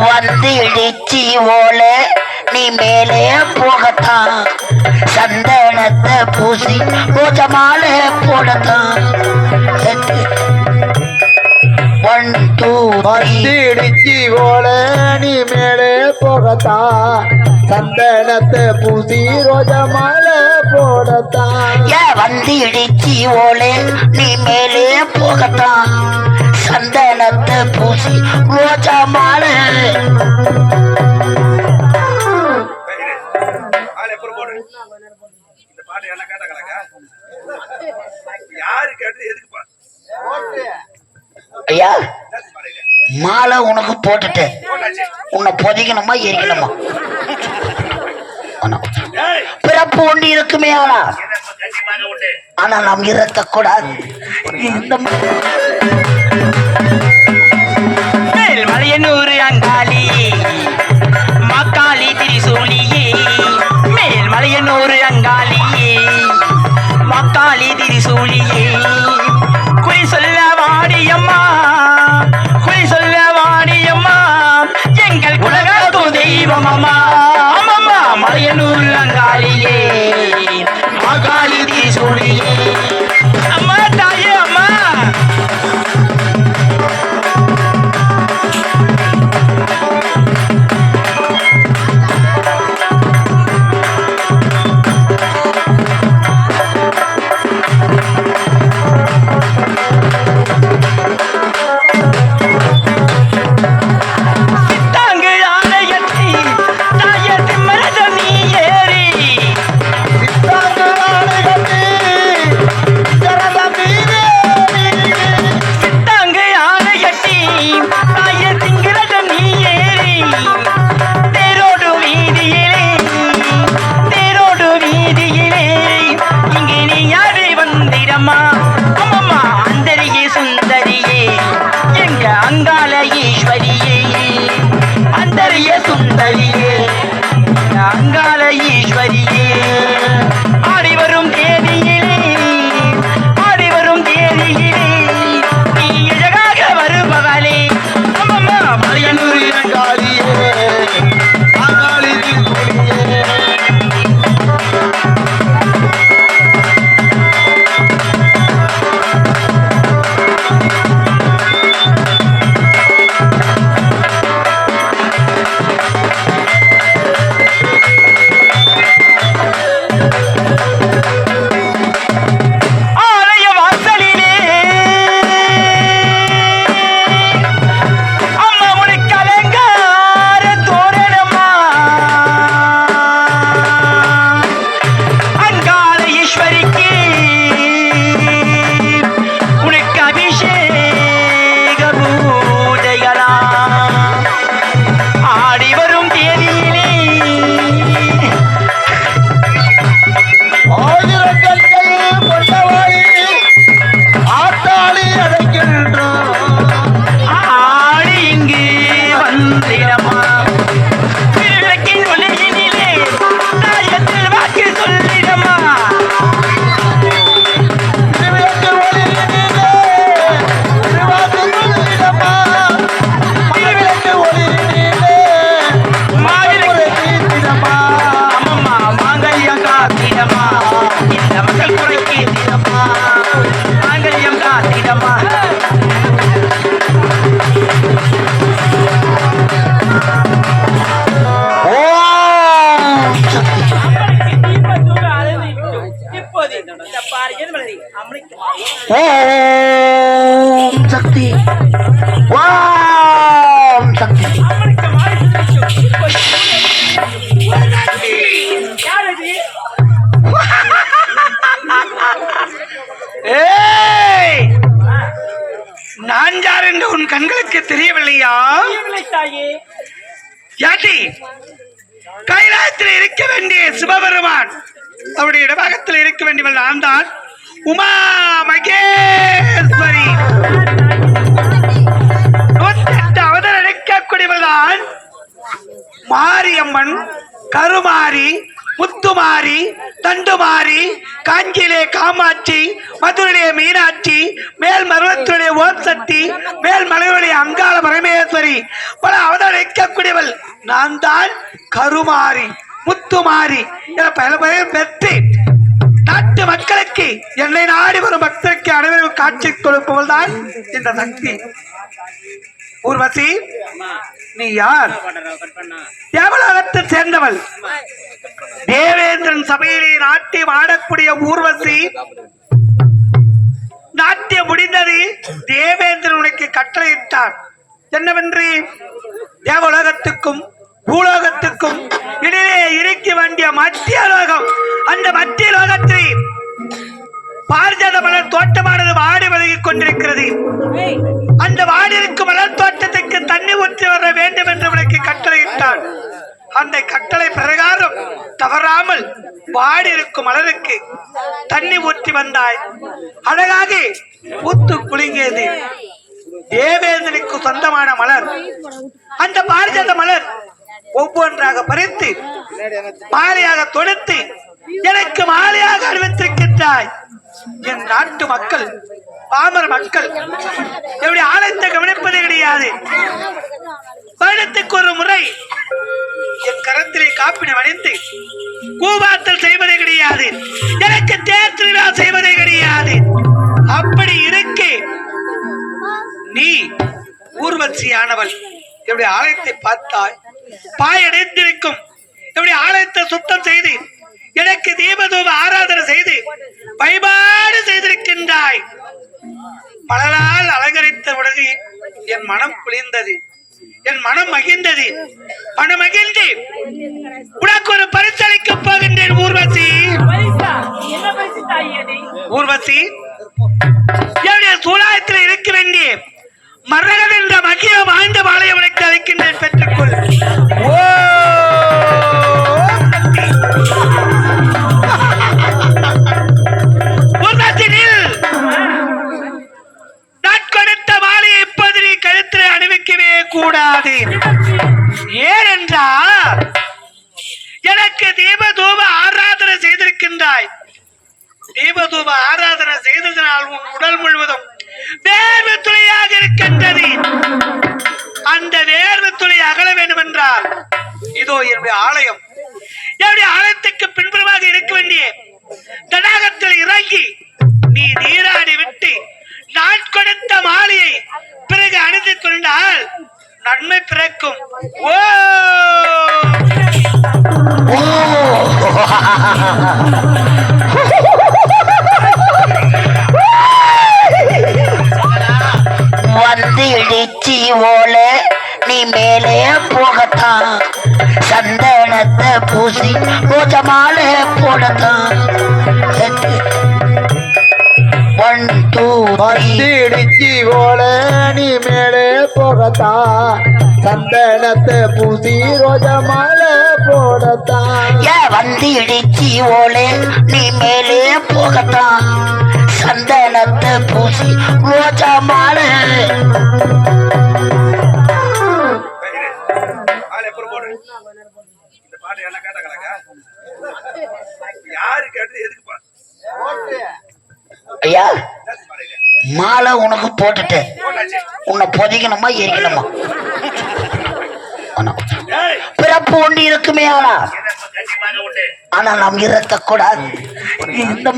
வந்து இடிச்சி ஓல நீ மேலே போகத்தான். சந்தனத்தை பூசி ரோஜ போடத்தான். ஒன் டூ வந்திடிச்சி ஓல நீ மேலே போகத்தா. சந்தனத்தை பூசி ரோஜா மாலை போடத்தா. ஏ வந்து இடிச்சி ஓலே நீ மேலே போகத்தா. சந்தனத்தை பூசி ரோஜா மாலை. பாருங்க மாலை உனக்கு போட்டாச்சு உன்னை பொதிக்கணுமா எரிக்கணுமா? பிறப்பு ஒன்று இருக்குமே ஆனா. ஆனா நாம் இறக்கக்கூடாது. இந்த மேல்மலையனூர் அங்காளி மக்காளி திரிசூலியே. மேல்மலையனூர் அங்காளி மக்காளி திரிசூலியே. মামা। எங்க அங்காள ஈஸ்வரியே அந்தரிய சுந்தரியே. ஓம் சக்தி. ஓம் சக்தி. ஏய் நான் யார் என்று உன் கண்களுக்கு தெரியவில்லையா? யாட்டி கைலாயத்தில் இருக்க வேண்டிய சிவபெருமான் அவருடைய இடபாகத்தில் இருக்க வேண்டியவள் நான் தான் உமா மகேஸ்வரி நூற்றெட்டு அவதர இருக்கக்கூடியவள் மாரியம்மன் கருமாரி முத்துமாரி தண்டுமாரி காஞ்சியிலே காமாட்சி மதுரையிலே மீனாட்சி மேல் மருவத்துடைய ஓம் மேல் மலையுடைய அங்காள பரமேஸ்வரி. பல அவதரிக்க நான் தான் கருமாரி முத்துமாரி. என பல பெற்று நாட்டு மக்களுக்கு என்னை நாடி வரும் பக்தருக்கு அனைவரும் காட்சி கொடுப்பவள் தான் இந்த சக்தி. ஊர்வசி நீ யார்? தேவலோகத்தை சேர்ந்தவள். தேவேந்திரன் சபையிலே நாட்டியம் ஆடக்கூடிய ஊர்வசி. நாட்டியம் முடிந்தது தேவேந்திரன் உனக்கு கட்டளையிட்டார் என்னவென்று? தேவலோகத்துக்கும் பூலோகத்துக்கும் இடையே இருக்க வேண்டிய மத்திய லோகம் பாரிஜாத மலர் தோட்டமானது வாடி வழங்கிக் கொண்டிருக்கிறது. அந்த வாடி இருக்கும் மலர் தோட்டத்துக்கு தண்ணி ஊற்றி வர வேண்டும் என்று உனக்கு கட்டளையிட்டான். அந்த கட்டளை பிரகாரம் தவறாமல் வாடி இருக்கும் மலருக்கு தண்ணி ஊற்றி வந்தாய். அழகாக பூத்து குலுங்கியது. தேவேந்திரனுக்கு சொந்தமான மலர். அந்த பாரிஜாத மலர் ஒவ்வொன்றாக பறித்து மாலையாக தொடுத்து எனக்கு மாலையாக அறிவித்திருக்கின்றாய் என் நாட்டு மக்கள் பாமர மக்கள் என்னுடைய ஆலயத்தை கவனிப்பது கிடையாது. வருடத்துக்கு ஒரு முறை என் கரத்திலே காப்பினை வணிந்து கூபாத்தல் செய்வதே கிடையாது. எனக்கு தேர் திருவிழா செய்வதே கிடையாது. அப்படி இருக்கு நீ ஊர்வசியானவள். என்னுடைய ஆலயத்தை பார்த்தாய் பாயடைந்திருக்கும். என்னுடைய ஆலயத்தை சுத்தம் செய்தேன் எனக்கு தீபதூப ஆராதனை செய்து வழிபாடு செய்திருக்கின்றாய். மலரால் அலங்கரித்த உடனே என் மனம் குளிர்ந்தது. என் மனம் மகிழ்ந்தது. மனம் மகிழ்ந்து உனக்கு ஒரு பரிசளிக்கப் போகின்றேன் ஊர்வசி. ஊர்வசி என்னுடைய சூழாயத்தில் இருக்க ஏனென்றால் எனக்கு தீபதூப ஆராதனை செய்திருக்கின்றாய். தீபதூப ஆராதனை செய்ததனால் உன் உடல் முழுவதும் வேர்வை துளியாக இருக்கின்றது. அந்த வேர்வை துளி அகல வேண்டும் என்றால் இதோ என்னுடைய ஆலயம். என்னுடைய ஆலயத்துக்கு பின்புறமாக இருக்க வேண்டிய தடாகத்தில் இறங்கி நீ நீராடி விட்டு நான் கொடுத்த மாலையை பிறகு அணிந்து கொண்டால் நன்மை பிறக்கும். ஓ! வந்து இடிச்சி ஓல நீ மேலே போகத்தான். சந்தனத்தை பூசி ரோஜ மாலை போடத்தான். ஒன் டூ மத்திடிச்சி ஓல நீ போகத்தான் சந்தனத்தை பூசி ரோஜ மாலை போடத்தான் ஏ வந்து இடிச்சி ஓலே நீ மேலே போகத்தான் சந்தனத்தை பூசி ரோஜா மாலை. ஆள் எப்பறம் போடு. இந்த பாட்டு என்ன கேட்டாங்களாக்கா யாரு கேட்டது எதுக்கு பா ஐயா மாலை உனக்கு போட்டுட்டேன். உன்னை பொதிக்கணுமா எரிக்கணுமா பிறப்பு ஒண்ணு இருக்குமே ஆனா. ஆனா நாம் இறக்க கூடாது இந்த